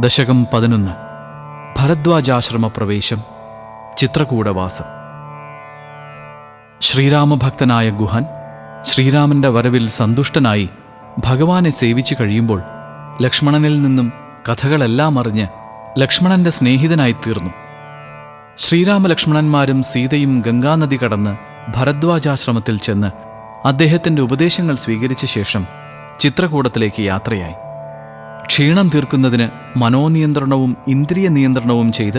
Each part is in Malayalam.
ദശകം പതിനൊന്ന്. ഭരദ്വാജാശ്രമ പ്രവേശം ചിത്രകൂടവാസം. ശ്രീരാമഭക്തനായ ഗുഹൻ ശ്രീരാമന്റെ വരവിൽ സന്തുഷ്ടനായി ഭഗവാനെ സേവിച്ചു കഴിയുമ്പോൾ ലക്ഷ്മണനിൽ നിന്നും കഥകളെല്ലാം അറിഞ്ഞ് ലക്ഷ്മണന്റെ സ്നേഹിതനായി തീർന്നു. ശ്രീരാമലക്ഷ്മണന്മാരും സീതയും ഗംഗാനദി കടന്ന് ഭരദ്വാജാശ്രമത്തിൽ ചെന്ന് അദ്ദേഹത്തിന്റെ ഉപദേശങ്ങൾ സ്വീകരിച്ച ശേഷം ചിത്രകൂടത്തിലേക്ക് യാത്രയായി. ക്ഷീണം തീർക്കുന്നതിന് മനോനിയന്ത്രണവും ഇന്ദ്രിയ നിയന്ത്രണവും ചെയ്ത്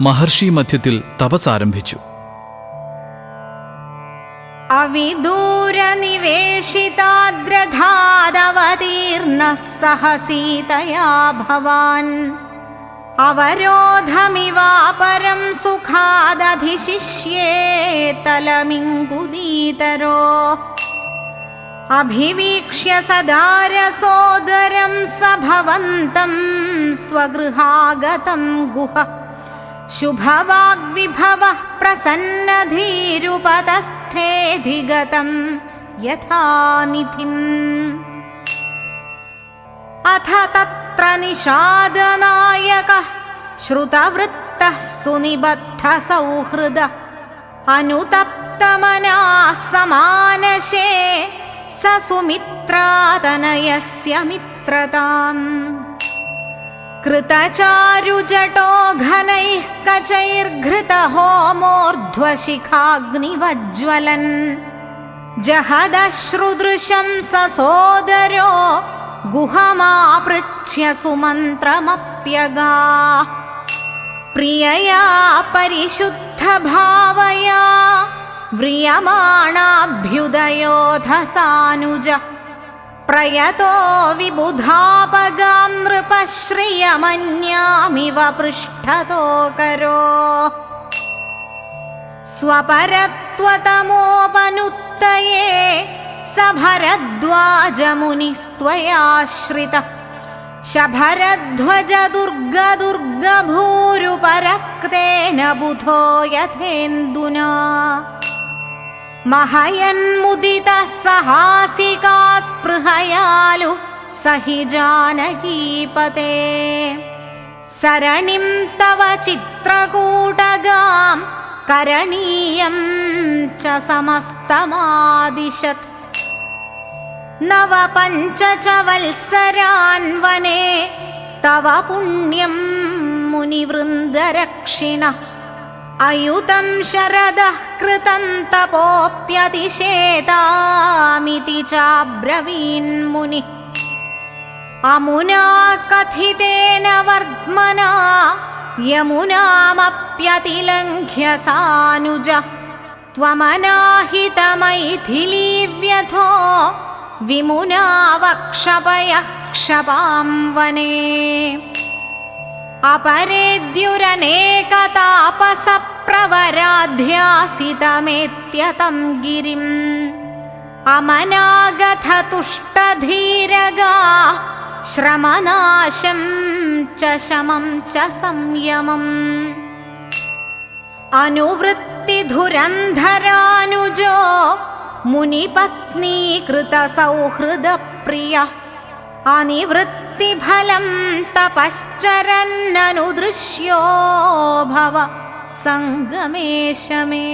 മഹർഷി മധ്യത്തിൽ തപസാരംഭിച്ചു അവിദൂരനിവേശിതാദ്രധാതവതീർണ സഹസീതയാ ഭവാൻ. അവരോധമിവാപരം സുഖാദധിശിഷ്യേ തലമിങ്കുദീതരോ अभिवीक्ष्य सदारसोदरं स भवन्तं स्वगृहागतं गुह। शुभवाग्विभवः प्रसन्नधीरुपतस्थेऽधिगतं यथा निधिम् अथ तत्र निषादनायकः श्रुतवृत्तः सुनिबद्धसौहृदः अनुतप्तमनाः समानशे स सुमित्रातनयस्य मित्रताम्। कृतचारुजटो घनैः कचैर्घृतहोमोर्ध्वशिखाग्निवज्ज्वलन्। जहदश्रुदृशं स सोदरो गुहमापृच्छ्य सुमन्त्रमप्यगा। प्रियया परिशुद्धभावया व्रियमाणाभ्युदयोधसानुज प्रयतो विबुधापगां नृपश्रियमन्यामिव पृष्ठतो करो स्वपरत्वतमोपनुत्तये स भरद्वाजमुनिस्त्वयाश्रितः शभरध्वज दुर्गदुर्गभूरुपरक्तेन बुधो यथेन्दुना महयन्मुदितः सहासिका स्पृहयालु स हि जानकीपते सरणिं तव चित्रकूटगां करणीयं च समस्तमादिशत् नव पञ्च च वत्सरान् वने तव पुण्यं मुनिवृन्दरक्षिणः अयुतं शरदः कृतं तपोऽप्यतिशेतामिति चाब्रवीन्मुनिः अमुना कथितेन वर्ध्मना यमुनामप्यतिलङ्घ्य सानुज त्वमनाहितमैथिलीव्यथो विमुना वक्षपयः क्षपां वने अपरेद्युरनेकतापसप्रवराध्यासितमेत्यतं गिरिम् अमनागततुष्टधीरगा श्रमनाशं च शमं च संयमम् अनुवृत्तिधुरन्धरानुजो मुनिपत्नीकृतसौहृदप्रियः अनिवृत्तिफलं तपश्चरन्ननुदृश्यो भव സംഗമേശമേ.